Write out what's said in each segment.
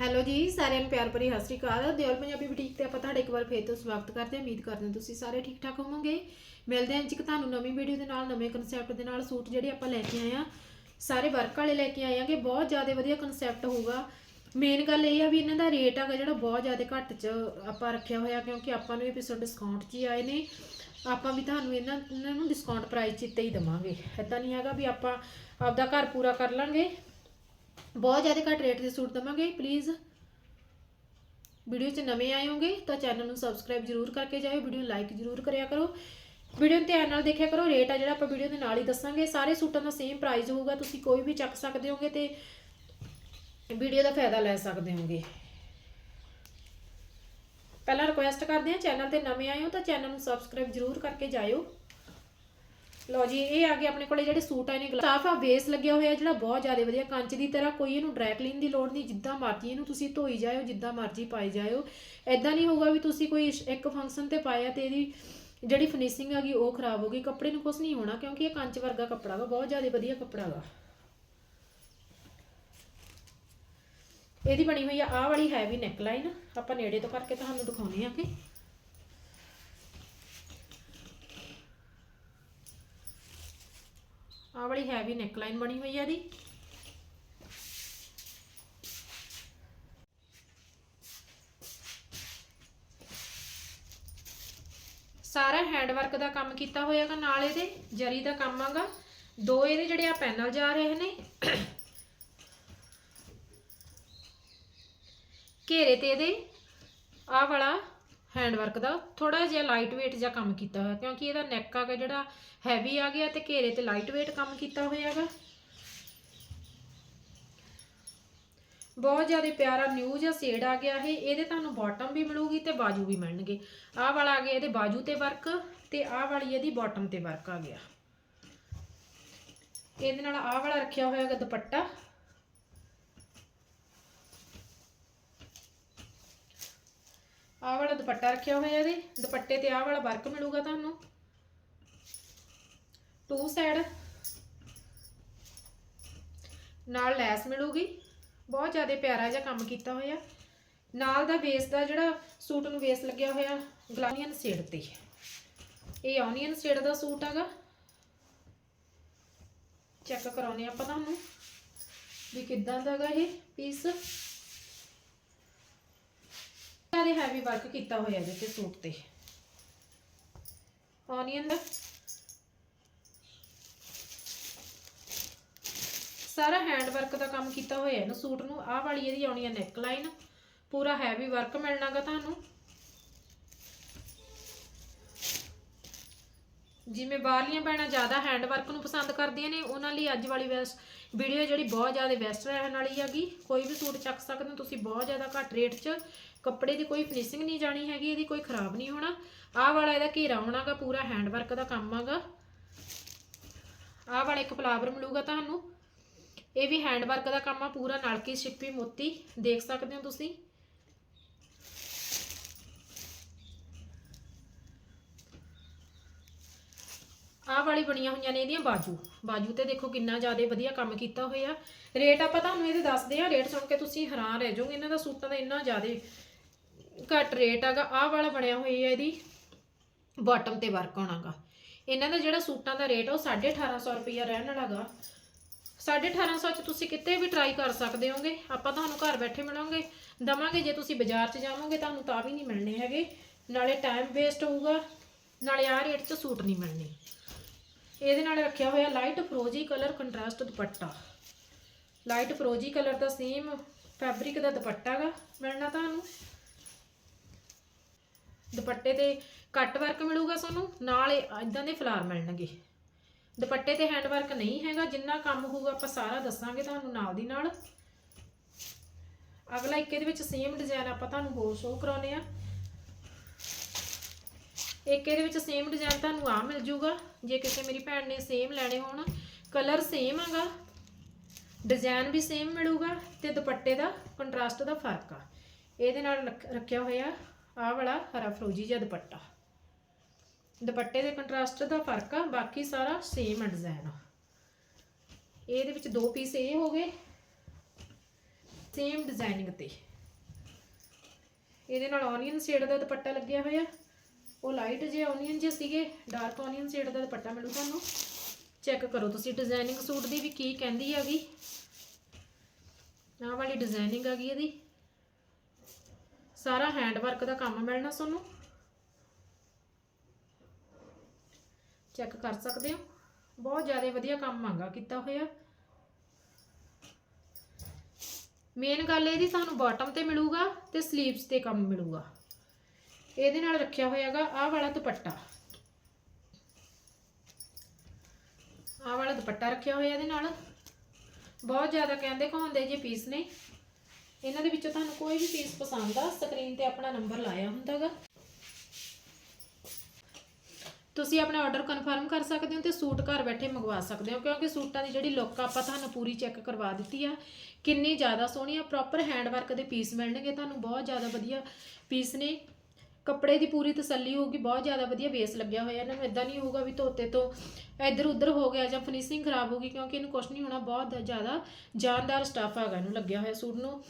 Hello ਜੀ, ਸਾਰਿਆਂ ਨੂੰ ਪਿਆਰ ਭਰੀ ਸਤਿ ਸ਼੍ਰੀ ਅਕਾਲ। ਦਿਓਲ ਪੰਜਾਬੀ ਬੁਟੀਕ ਤੇ ਆਪਾਂ ਤੁਹਾਡਾ ਇੱਕ ਵਾਰ ਫੇਰ ਤੋਂ ਸਵਾਗਤ ਕਰਦੇ ਹਾਂ। ਉਮੀਦ ਕਰਦੇ ਹਾਂ ਤੁਸੀਂ ਸਾਰੇ ਠੀਕ ਠਾਕ ਹੋਵੋਗੇ। ਮਿਲਦੇ ਹਾਂ ਜੀ ਇੱਕ ਤੁਹਾਨੂੰ ਨਵੀਂ ਵੀਡੀਓ ਦੇ ਨਾਲ, ਨਵੇਂ ਕਨਸੈਪਟ ਦੇ ਨਾਲ। ਸੂਟ ਜਿਹੜੇ ਆਪਾਂ ਲੈ ਕੇ ਆਏ ਆ ਸਾਰੇ ਵਰਕ ਵਾਲੇ ਲੈ ਕੇ ਆਏ ਆਂਗੇ ਬਹੁਤ ਜ਼ਿਆਦਾ ਵਧੀਆ ਕਨਸੈਪਟ ਹੋਊਗਾ। ਮੇਨ ਗੱਲ ਇਹ ਆ ਵੀ ਇਹਨਾਂ ਦਾ ਰੇਟ ਹੈਗਾ ਜਿਹੜਾ ਬਹੁਤ ਜ਼ਿਆਦਾ ਘੱਟ ਚ ਆਪਾਂ ਰੱਖਿਆ ਹੋਇਆ, ਕਿਉਂਕਿ ਆਪਾਂ ਨੂੰ ਇਹ ਪਿਸੋ ਡਿਸਕਾਊਂਟ 'ਚ ਹੀ ਆਏ ਨੇ। ਆਪਾਂ ਵੀ ਤੁਹਾਨੂੰ ਇਹਨਾਂ ਇਹਨਾਂ ਨੂੰ ਡਿਸਕਾਊਂਟ ਪ੍ਰਾਈਸ 'ਚ ਇੱਥੇ ਹੀ ਦੇਵਾਂਗੇ। ਐਦਾਂ ਨਹੀਂ ਹੈਗਾ ਵੀ ਆਪਾਂ ਆਪਦਾ ਘਰ ਪੂਰਾ ਕਰ ਲਾਂਗੇ। ਬਹੁਤ ਜ਼ਿਆਦਾ ਘੱਟ ਰੇਟ ਦੇ ਸੂਟ ਦਵਾਂਗੇ ਪਲੀਜ਼ ਵੀਡੀਓ 'ਚ ਨਵੇਂ ਆਏ ਹੋਗੇ ਤਾਂ ਚੈਨਲ ਨੂੰ ਸਬਸਕ੍ਰਾਈਬ ਜਰੂਰ ਕਰਕੇ ਜਾਇਓ ਵੀਡੀਓ ਨੂੰ ਲਾਈਕ ਜਰੂਰ ਕਰਿਆ ਕਰੋ। ਵੀਡੀਓ ਨੂੰ ਧਿਆਨ ਨਾਲ ਦੇਖਿਆ ਕਰੋ ਰੇਟ ਆ ਜਿਹੜਾ ਆਪਾਂ ਵੀਡੀਓ ਦੇ ਨਾਲ ਹੀ ਦੱਸਾਂਗੇ। ਸਾਰੇ ਸੂਟਾਂ ਦਾ ਸੇਮ ਪ੍ਰਾਈਸ ਹੋਊਗਾ, ਤੁਸੀਂ ਕੋਈ ਵੀ ਚੱਕ ਸਕਦੇ ਹੋਗੇ ਤੇ ਵੀਡੀਓ ਦਾ ਫਾਇਦਾ ਲੈ ਸਕਦੇ ਹੋਗੇ। ਪਹਿਲਾਂ ਰਿਕੁਐਸਟ ਕਰਦੇ ਹਾਂ ਚੈਨਲ ਤੇ ਨਵੇਂ ਆਏ ਹੋ ਤਾਂ ਚੈਨਲ ਨੂੰ ਸਬਸਕ੍ਰਾਈਬ ਜਰੂਰ ਕਰਕੇ ਜਾਇਓ। ਲਓ ਜੀ, ਇਹ ਆ ਗਏ ਆਪਣੇ ਕੋਲੇ ਜਿਹੜੇ ਸੂਟ ਆਏ ਨੇ ਸਾਫ਼ ਆ, ਬੇਸ ਲੱਗਿਆ ਹੋਇਆ, ਜਿਹੜਾ ਬਹੁਤ ਜ਼ਿਆਦਾ ਵਧੀਆ, ਕੰਚ ਦੀ ਤਰ੍ਹਾਂ ਕੋਈ ਇਹਨੂੰ ਡਰਾਈ ਕਲੀਨ ਦੀ ਲੋੜ ਨਹੀਂ, ਜਿੱਦਾਂ ਮਰਜ਼ੀ ਇਹਨੂੰ ਤੁਸੀਂ ਧੋਈ ਜਾਇਓ, ਜਿੱਦਾਂ ਮਰਜ਼ੀ ਪਾਈ ਜਾਇਓ। ਐਦਾਂ ਨਹੀਂ ਹੋਊਗਾ ਵੀ ਤੁਸੀਂ ਕੋਈ ਇੱਕ ਫੰਕਸ਼ਨ ਤੇ ਪਾਇਆ ਤੇ ਇਹਦੀ ਜਿਹੜੀ ਫਿਨਿਸ਼ਿੰਗ ਹੈਗੀ ਉਹ ਖਰਾਬ ਹੋ ਗਈ। ਕੱਪੜੇ ਨੂੰ ਕੁਝ ਨਹੀਂ ਹੋਣਾ, ਕਿਉਂਕਿ ਇਹ ਕੰਚ ਵਰਗਾ ਕੱਪੜਾ ਵਾ, ਬਹੁਤ ਜ਼ਿਆਦਾ ਵਧੀਆ ਕੱਪੜਾ ਵਾ। ਇਹਦੀ ਬਣੀ ਹੋਈ ਆ, ਆਹ ਵਾਲੀ ਹੈਵੀ ਨੈਕਲਾਈਨ ਆਪਾਂ ਨੇੜੇ ਤੋਂ ਕਰਕੇ ਤੁਹਾਨੂੰ ਦਿਖਾਉਨੇ ਆ ਕਿ ਆਹ ਵਾਲੀ ਹੈਵੀ ਨੈਕਲਾਈਨ ਬਣੀ ਹੋਈ ਆ ਇਹਦੀ। ਸਾਰਾ ਹੈਂਡ ਵਰਕ ਦਾ ਕੰਮ ਕੀਤਾ ਹੋਇਆਗਾ ਨਾਲ ਇਹਦੇ, ਜਰੀ ਦਾ ਕੰਮ ਆਗਾ ਦੋ ਇਹਦੇ ਜਿਹੜੇ ਆ ਪੈਨਲ ਜਾ ਰਹੇ ਨੇ। ਘੇਰੇ ਤੇ ਇਹਦੇ ਆ ਵਾਲਾ ਹੈਂਡ ਵਰਕ ਦਾ ਥੋੜਾ ਜਿਹਾ ਲਾਈਟ weight ਜਿਹਾ ਕੰਮ ਕੀਤਾ ਹੋਇਆ, ਕਿਉਂਕਿ ਇਹਦਾ ਨੈਕ ਆਗਾ ਜਿਹੜਾ ਹੈਵੀ ਆ ਗਿਆ ਤੇ ਘੇਰੇ ਤੇ ਲਾਈਟ weight ਕੰਮ ਕੀਤਾ ਹੋਇਆਗਾ ਬਹੁਤ ਜ਼ਿਆਦਾ ਪਿਆਰਾ ਨਿਊ ਜਿਹਾ ਸ਼ੇਡ ਆ ਗਿਆ ਇਹ, ਇਹਦੇ ਤੁਹਾਨੂੰ ਬਾਟਮ ਵੀ ਮਿਲੂਗੀ ਤੇ ਬਾਜੂ ਵੀ ਮਿਲਣਗੇ। ਆਹ ਵਾਲਾ ਆ ਗਿਆ ਇਹਦੇ ਬਾਜੂ ਤੇ ਵਰਕ ਤੇ ਆਹ ਵਾਲੀ ਇਹਦੀ ਬਾਟਮ ਤੇ ਵਰਕ ਆ ਗਿਆ। ਇਹਦੇ ਨਾਲ ਆਹ ਵਾਲਾ ਰੱਖਿਆ ਹੋਇਆ ਹੈਗਾ ਦੁਪੱਟਾ। ਆਹ ਵਾਲਾ ਦੁਪੱਟਾ ਰੱਖਿਆ ਹੋਇਆ ਇਹਦੇ, ਦੁਪੱਟੇ ਤੇ ਆਹ ਵਾਲਾ ਵਰਕ ਮਿਲੂਗਾ ਤੁਹਾਨੂੰ। ਟੂ ਸਾਈਡ ਨਾਲ ਲੈਸ ਮਿਲੂਗੀ, ਬਹੁਤ ਜ਼ਿਆਦਾ ਪਿਆਰਾ ਜਿਹਾ ਕੰਮ ਕੀਤਾ ਹੋਇਆ। ਨਾਲ ਦਾ ਬੇਸ ਦਾ ਜਿਹੜਾ ਸੂਟ ਨੂੰ ਬੇਸ ਲੱਗਿਆ ਹੋਇਆ ਗਲਾਨੀਅਨ ਸ਼ੇਡ ਤੇ। ਇਹ ਔਨੀਅਨ ਸ਼ੇਡ ਦਾ ਸੂਟ ਹੈਗਾ। ਚੈੱਕ ਕਰਾਉਨੇ ਆਪਾਂ ਤੁਹਾਨੂੰ ਵੀ ਕਿੱਦਾਂ ਦਾ ਹੈਗਾ ਇਹ ਪੀਸ ਸਾਰੇ ਹੈਵੀ ਵਰਕ ਕੀਤਾ ਹੋਇਆ ਇਹਦੇ ਤੇ ਸੂਟ ਤੇ। ਔਨੀਅਨ ਦਾ। ਸਾਰਾ ਹੈਂਡ ਵਰਕ ਦਾ ਕੰਮ ਕੀਤਾ ਹੋਇਆ ਇਹਨੂੰ ਸੂਟ ਨੂੰ। ਆਹ ਵਾਲੀ ਇਹਦੀ ਆਉਣੀ ਹੈ ਨੈਕ ਲਾਈਨ ਪੂਰਾ ਹੈਵੀ ਵਰਕ ਮਿਲਣਾਗਾ ਤੁਹਾਨੂੰ। ਜਿਵੇਂ ਬਾਹਰਲੀਆਂ ਭੈਣਾਂ ਜ਼ਿਆਦਾ ਹੈਂਡ ਵਰਕ ਨੂੰ ਪਸੰਦ ਕਰਦੀਆਂ ਨੇ, ਉਹਨਾਂ ਲਈ ਅੱਜ ਵਾਲੀ ਵੈਸ ਵੀਡੀਓ ਜਿਹੜੀ ਬਹੁਤ ਜ਼ਿਆਦਾ ਬੈਸਟ ਰਹਿਣ ਵਾਲੀ ਹੈਗੀ। ਕੋਈ ਵੀ ਸੂਟ ਚੱਕ ਸਕਦੇ ਹੋ ਤੁਸੀਂ, ਬਹੁਤ ਜ਼ਿਆਦਾ ਘੱਟ ਰੇਟ 'ਚ। ਕੱਪੜੇ ਦੀ ਕੋਈ ਫਿਨਿਸ਼ਿੰਗ ਨਹੀਂ ਜਾਣੀ ਹੈਗੀ, ਇਹਦੀ ਕੋਈ ਖਰਾਬ ਨਹੀਂ ਹੋਣਾ। ਆਹ ਵਾਲਾ ਇਹਦਾ ਘੇਰਾ ਹੋਣਾਗਾ ਪੂਰਾ ਹੈਂਡ ਵਰਕ ਦਾ ਕੰਮ ਆਗਾ ਆਹ ਵਾਲਾ ਇੱਕ ਫਲਾਵਰ ਮਿਲੂਗਾ ਤੁਹਾਨੂੰ। ਇਹ ਵੀ ਹੈਂਡ ਵਰਕ ਦਾ ਕੰਮ ਆ, ਪੂਰਾ ਨਲਕੀ ਛਿੱਪੀ ਮੋਤੀ, ਦੇਖ ਸਕਦੇ ਹੋ ਤੁਸੀਂ। ਆਹ ਵਾਲੀ ਬਣੀਆਂ ਹੋਈਆਂ ਨੇ ਇਹਦੀਆਂ ਬਾਜੂ। ਬਾਜੂ ਤੇ ਦੇਖੋ ਕਿੰਨਾ ਜ਼ਿਆਦਾ ਵਧੀਆ ਕੰਮ ਕੀਤਾ ਹੋਇਆ। ਰੇਟ ਆਪਾਂ ਤੁਹਾਨੂੰ ਇਹਦੇ ਦੱਸਦੇ ਆ ਰੇਟ ਸੁਣ ਕੇ ਤੁਸੀਂ ਹੈਰਾਨ ਰਹਿ ਜਾਓਗੇ। ਇਹਨਾਂ ਦਾ ਸੂਟਾਂ ਦਾ ਇੰਨਾ ਜ਼ਿਆਦਾ ਘੱਟ ਰੇਟ ਹੈਗਾ ਆਹ ਵਾਲਾ ਬਣਿਆ ਹੋਇਆ ਇਹਦੀ। ਬਾਟਮ ਤੇ ਵਰਕ ਹੋਣਾਗਾ ਇਹਨਾਂ ਦਾ ਜਿਹੜਾ ਸੂਟਾਂ ਦਾ ਰੇਟ ਉਹ 1850 ਰੁਪਈਆ ਰਹਿਣ ਵਾਲਾਗਾ 1850 ਚ ਤੁਸੀਂ ਕਿਤੇ ਵੀ ਟਰਾਈ ਕਰ ਸਕਦੇ ਹੋਗੇ। ਆਪਾਂ ਤੁਹਾਨੂੰ ਘਰ ਬੈਠੇ ਮਿਲਾਂਗੇ। ਦਵਾਂਗੇ ਜੇ ਤੁਸੀਂ ਬਾਜ਼ਾਰ 'ਚ ਜਾਵੋਗੇ, ਤੁਹਾਨੂੰ ਤਾਂ ਵੀ ਨਹੀਂ ਮਿਲਣੇ ਹੈਗੇ। ਨਾਲੇ ਟਾਈਮ ਵੇਸਟ ਹੋਊਗਾ। ਨਾਲੇ ਆਹ ਰੇਟ 'ਚ ਸੂਟ ਨਹੀਂ ਮਿਲਣੇ। ਇਹਦੇ ਨਾਲ ਰੱਖਿਆ ਹੋਇਆ ਲਾਈਟ ਫਰੋਜੀ ਕਲਰ ਕੰਟਰਾਸਟ ਦੁਪੱਟਾ। ਲਾਈਟ ਫਰੋਜੀ ਕਲਰ ਦਾ ਸੇਮ ਫੈਬਰਿਕ ਦਾ ਦੁਪੱਟਾ ਗਾ। ਮਿਲਣਾ ਤੁਹਾਨੂੰ। ਦੁਪੱਟੇ ਤੇ ਕੱਟ ਵਰਕ ਮਿਲੂਗਾ ਤੁਹਾਨੂੰ, ਨਾਲ ਇਦਾਂ ਦੇ ਫਲਾਰ ਮਿਲਣਗੇ। ਦੁਪੱਟੇ ਤੇ ਹੈਂਡ ਵਰਕ ਨਹੀਂ ਹੈਗਾ, ਜਿੰਨਾ ਕੰਮ ਹੋਊਗਾ ਆਪਾਂ ਸਾਰਾ ਦੱਸਾਂਗੇ ਤੁਹਾਨੂੰ ਨਾਲ ਦੀ ਨਾਲ। ਅਗਲਾ ਇੱਕ ਇਹਦੇ ਵਿੱਚ ਸੇਮ ਡਿਜ਼ਾਈਨ ਆਪਾਂ ਤੁਹਾਨੂੰ ਹੋਰ ਸ਼ੋਅ ਕਰਾਉਨੇ ਆ ਇੱਕ ਇਹਦੇ ਵਿੱਚ ਸੇਮ ਡਿਜ਼ਾਈਨ ਤੁਹਾਨੂੰ ਆ ਮਿਲ ਜੂਗਾ, ਜੇ ਕਿਸੇ ਮੇਰੀ ਭੈਣ ਨੇ ਸੇਮ ਲੈਣੇ ਹੋਣ ਕਲਰ ਸੇਮ ਹੈਗਾ ਡਿਜ਼ਾਈਨ ਵੀ ਸੇਮ ਮਿਲੂਗਾ ਤੇ ਦੁਪੱਟੇ ਦਾ ਕੰਟਰਾਸਟ ਦਾ ਫ਼ਰਕ ਆ। ਇਹਦੇ ਨਾਲ ਰੱਖ- ਰੱਖਿਆ ਹੋਇਆ ਆਹ ਵਾਲਾ ਹਰਾ ਫਰੋਜੀ ਜਿਹਾ ਦੁਪੱਟਾ। ਦੁਪੱਟੇ ਦੇ ਕੰਟਰਾਸਟ ਦਾ ਫ਼ਰਕ ਆ, ਬਾਕੀ ਸਾਰਾ ਸੇਮ ਡਿਜ਼ਾਈਨ ਆ। ਇਹਦੇ ਵਿੱਚ ਦੋ ਪੀਸ ਇਹ ਹੋ ਗਏ ਸੇਮ ਡਿਜ਼ਾਈਨਿੰਗ ਤੇ। ਇਹਦੇ ਨਾਲ ਔਨੀਅਨ ਸ਼ੇਡ ਦਾ ਦੁਪੱਟਾ ਲੱਗਿਆ ਹੋਇਆ। ਉਹ ਲਾਈਟ ਜੇ ਔਨੀਅਨ ਜੇ ਸੀਗੇ ਡਾਰਕ ਔਨੀਅਨ ਸ਼ੇਡ ਦਾ ਦੁਪੱਟਾ ਮਿਲੂ ਤੁਹਾਨੂੰ। ਚੈੱਕ ਕਰੋ ਤੁਸੀਂ ਡਿਜ਼ਾਈਨਿੰਗ ਸੂਟ ਦੀ ਵੀ ਕੀ ਕਹਿੰਦੀ ਹੈਗੀ। ਆਹ ਵਾਲੀ ਡਿਜ਼ਾਈਨਿੰਗ ਹੈਗੀ ਇਹਦੀ। ਸਾਰਾ ਹੈਂਡ ਵਰਕ ਦਾ ਕੰਮ ਮਿਲਣਾ ਤੁਹਾਨੂੰ। ਚੈੱਕ ਕਰ ਸਕਦੇ ਹੋ। ਬਹੁਤ ਜ਼ਿਆਦਾ ਵਧੀਆ ਕੰਮ ਮੰਗਾ ਕੀਤਾ ਹੋਇਆ। ਮੇਨ ਗੱਲ ਇਹਦੀ ਤੁਹਾਨੂੰ ਬਾਟਮ ਤੇ ਮਿਲੂਗਾ ਤੇ 슬ੀਵਸ ਤੇ ਕੰਮ ਮਿਲੂਗਾ। ਇਹਦੇ ਨਾਲ ਰੱਖਿਆ ਹੋਇਆਗਾ ਆਹ ਵਾਲਾ ਦੁਪੱਟਾ। ਆਹ ਵਾਲਾ ਦੁਪੱਟਾ ਰੱਖਿਆ ਹੋਇਆ ਇਹਦੇ ਨਾਲ। ਬਹੁਤ ਜ਼ਿਆਦਾ ਕਹਿੰਦੇ ਕਹਾਉਂਦੇ ਜੇ ਪੀਸ ਨੇ। ਇਹਨਾਂ ਦੇ ਵਿੱਚੋਂ ਤੁਹਾਨੂੰ ਕੋਈ ਵੀ ਪੀਸ ਪਸੰਦ ਆ ਸਕਰੀਨ ਤੇ ਆਪਣਾ ਨੰਬਰ ਲਾਇਆ ਹੁੰਦਾਗਾ। ਤੁਸੀਂ ਆਪਣਾ ਆਰਡਰ ਕਨਫਰਮ ਕਰ ਸਕਦੇ ਹੋ ਤੇ ਸੂਟ ਘਰ ਬੈਠੇ ਮੰਗਵਾ ਸਕਦੇ ਹੋ, ਕਿਉਂਕਿ ਸੂਟਾਂ ਦੀ ਜਿਹੜੀ ਲੁੱਕ ਆਪਾਂ ਤੁਹਾਨੂੰ ਪੂਰੀ ਚੈੱਕ ਕਰਵਾ ਦਿੱਤੀ ਆ। ਕਿੰਨੀ ਜ਼ਿਆਦਾ ਸੋਹਣੀ ਆ ਪ੍ਰੋਪਰ ਹੈਂਡ ਵਰਕ ਦੇ ਪੀਸ ਮਿਲਣਗੇ, ਤੁਹਾਨੂੰ ਬਹੁਤ ਜ਼ਿਆਦਾ ਵਧੀਆ ਪੀਸ ਨੇ। ਕੱਪੜੇ ਦੀ ਪੂਰੀ ਤਸੱਲੀ ਹੋਊਗੀ, ਬਹੁਤ ਜ਼ਿਆਦਾ ਵਧੀਆ ਬੇਸ ਲੱਗਿਆ ਹੋਇਆ, ਇਹਨਾਂ ਨੂੰ ਇਦਾਂ ਨਹੀਂ ਹੋਊਗਾ ਵੀ ਧੋਤੇ ਤੋਂ ਇੱਧਰ ਉੱਧਰ ਹੋ ਗਿਆ ਜਾਂ ਫਿਨਿਸ਼ਿੰਗ ਖਰਾਬ ਹੋ ਗਈ, ਕਿਉਂਕਿ ਇਹਨੂੰ ਕੁਝ ਨਹੀਂ ਹੋਣਾ, ਬਹੁਤ ਜ਼ਿਆਦਾ ਜਾਨਦਾਰ ਸਟਾਫ ਹੈਗਾ ਇਹਨੂੰ ਲੱਗਿਆ ਹੋਇਆ ਸੂਟ ਨੂੰ।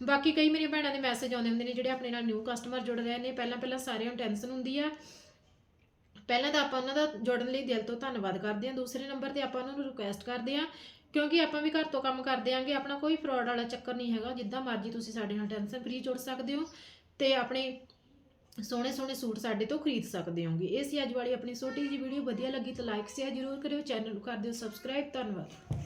ਬਾਕੀ ਕਈ ਮੇਰੀਆਂ ਭੈਣਾਂ ਦੇ ਮੈਸੇਜ ਆਉਂਦੇ ਹੁੰਦੇ ਨੇ, ਜਿਹੜੇ ਆਪਣੇ ਨਾਲ ਨਿਊ ਕਸਟਮਰ ਜੁੜ ਰਹੇ ਨੇ ਪਹਿਲਾਂ ਪਹਿਲਾਂ ਸਾਰਿਆਂ ਨੂੰ ਟੈਨਸ਼ਨ ਹੁੰਦੀ ਆ। ਪਹਿਲਾਂ ਤਾਂ ਆਪਾਂ ਉਹਨਾਂ ਦਾ ਜੁੜਨ ਲਈ ਦਿਲ ਤੋਂ ਧੰਨਵਾਦ ਕਰਦੇ ਹਾਂ, ਦੂਸਰੇ ਨੰਬਰ ਤੇ ਆਪਾਂ ਉਹਨਾਂ ਨੂੰ ਰਿਕੁਐਸਟ ਕਰਦੇ ਹਾਂ, ਕਿਉਂਕਿ ਆਪਾਂ ਵੀ ਘਰ ਤੋਂ ਕੰਮ ਕਰਦੇ ਆਂਗੇ ਆਪਣਾ ਕੋਈ ਫਰਾਡ ਵਾਲਾ ਚੱਕਰ ਨਹੀਂ ਹੈਗਾ, ਜਿੱਦਾਂ ਮਰਜ਼ੀ ਤੁਸੀਂ ਸਾਡੇ ਨਾਲ ਟੈਨਸ਼ਨ ਫ੍ਰੀ ਜੁੜ ਸਕਦੇ ਹੋ, ਤੇ ਆਪਣੇ ਸੋਹਣੇ ਸੋਹਣੇ ਸੂਟ ਸਾਡੇ ਤੋਂ ਖਰੀਦ ਸਕਦੇ ਹੋਗੇ। ਇਹ ਸੀ ਅੱਜ ਵਾਲੀ ਆਪਣੀ ਛੋਟੀ ਜਿਹੀ ਵੀਡੀਓ ਵਧੀਆ ਲੱਗੀ ਤਾਂ ਲਾਈਕ ਸ਼ੇਅਰ ਜ਼ਰੂਰ ਕਰਿਓ। ਚੈਨਲ ਨੂੰ ਕਰ ਦਿਓ ਸਬਸਕ੍ਰਾਈਬ ਧੰਨਵਾਦ।